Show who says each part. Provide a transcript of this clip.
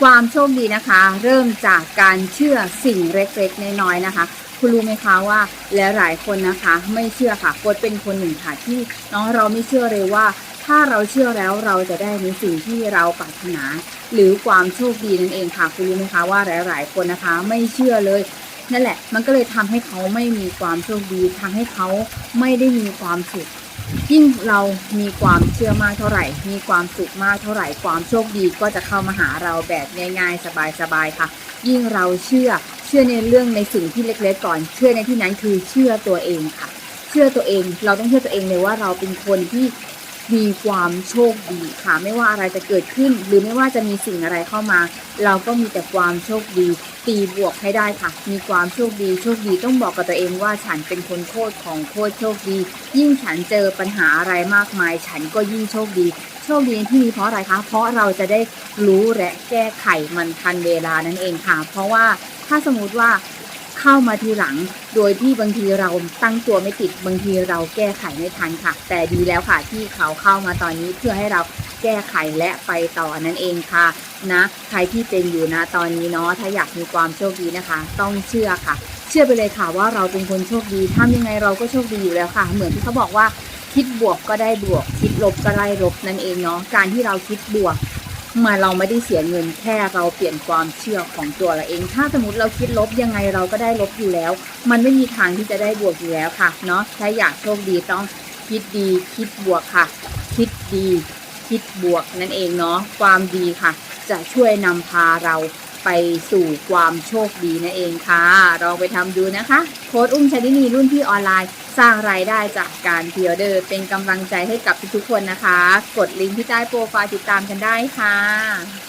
Speaker 1: ความโชคดีนะคะ เริ่มจากการเชื่อสิ่งเล็กๆน้อยๆนะคะ คุณรู้ไหมคะว่าและหลายคนนะคะ ไม่เชื่อค่ะกดเป็นคนหนึ่งค่ะที่น้องเราไม่เชื่อเลยว่า ถ้าเราเชื่อแล้วเราจะได้ในสิ่งที่เราปรารถนา หรือความโชคดีนั่นเองค่ะ คุณรู้ไหมคะว่าหลายๆคนนะคะ ไม่เชื่อเลยนั่นแหละ มันก็เลยทำให้เขาไม่มีความโชคดีทำให้เขาไม่ได้มีความสุข ยิ่งเรามีความเชื่อมากเท่าไหร่ มีความสุขมากเท่าไหร่ ความโชคดีก็จะเข้ามาหาเราแบบง่ายๆ สบายๆค่ะ ยิ่งเราเชื่อ เชื่อในเรื่องในสิ่งที่เล็กๆก่อน เชื่อในที่นั้นคือเชื่อตัวเองค่ะ เชื่อตัวเอง เราต้องเชื่อตัวเองเลยว่าเราเป็นคนที่ มีความโชคดีค่ะ ไม่ว่าอะไรจะเกิดขึ้น หรือไม่ว่าจะมีสิ่งอะไรเข้ามา เราก็มีแต่ความโชคดี ตีบวกให้ได้ค่ะ มีความโชคดีโชคดีต้องบอกกับตัวเองว่าฉันเป็นคนโคตรของโคตรโชคดี ยิ่งฉันเจอปัญหาอะไรมากมาย ฉันก็ยิ่งโชคดีโชคดีที่นี้เพราะอะไรคะ เพราะเราจะได้รู้และแก้ไขมันทันเวลานั่นเองค่ะ เพราะว่าถ้าสมมติว่า เข้ามาทีหลัง โดยที่บางทีเราตั้งตัวไม่ติดบางทีเราแก้ไขไม่ทันค่ะ แต่ดีแล้วค่ะที่เขาเข้ามาตอนนี้เพื่อให้เราแก้ไขและไปต่อนั่นเองค่ะนะใครที่เป็นอยู่นะตอนนี้เนาะถ้าอยากมีความโชคดีนะคะ ต้องเชื่อค่ะ เชื่อไปเลยค่ะว่าเราเป็นคนโชคดีทำยังไงเราก็โชคดีอยู่แล้วค่ะ เหมือนที่เขาบอกว่าคิดบวกก็ได้บวก คิดลบก็ได้ลบนั่นเองเนาะการที่เราคิดบวก มาเราไม่ได้เสียเงินแค่เราเปลี่ยนความเชื่อของตัวเราเอง ถ้าสมมติเราคิดลบยังไงเราก็ได้ลบอยู่แล้ว มันไม่มีทางที่จะได้บวกอยู่แล้วค่ะเนาะถ้าอยากโชคดีต้องคิดดี คิดบวกค่ะ คิดดี คิดบวกนั่นเองเนาะความดีค่ะ จะช่วยนำพาเราไปสู่ความโชคดีนั่นเองค่ะลองไปทำดูนะคะ โค้ดอุ้มชนินีรุ่นพี่ออนไลน์ สร้างรายได้จากการพิออเดอร์ เป็นกำลังใจให้กับทุกๆคนนะคะ กดลิงก์ที่ใต้โปรไฟล์ติดตามกันได้ค่ะ